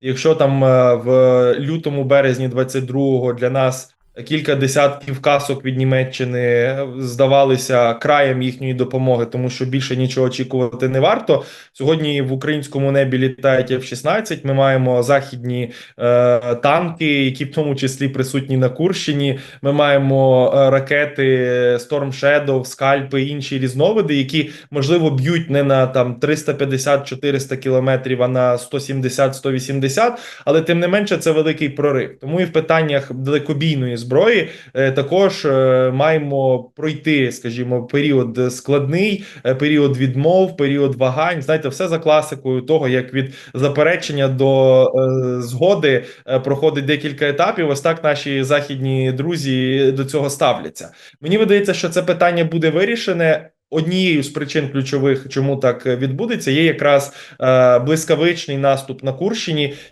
Якщо там е, в лютому березні 22-го для нас кілька десятків касок від Німеччини здавалися краєм їхньої допомоги, тому що більше нічого очікувати не варто. Сьогодні в українському небі літають F-16, Ми маємо західні е, танки, які в тому числі присутні на Курщині. Ми маємо е, ракети Storm Shadow, скальпи, інші різновиди, які можливо б'ють не на там 350-400 кілометрів, а на 170-180, але тим не менше це великий прорив. Тому і в питаннях далекобійної зброї е, також е, маємо пройти, скажімо, період складний, е, період відмов, період вагань. Знаєте, все за класикою того, як від заперечення до згоди проходить декілька етапів. Ось так наші західні друзі до цього ставляться. Мені видається, що це питання буде вирішене. Однією з причин ключових, чому так відбудеться, є якраз е, блискавичний наступ на Курщині,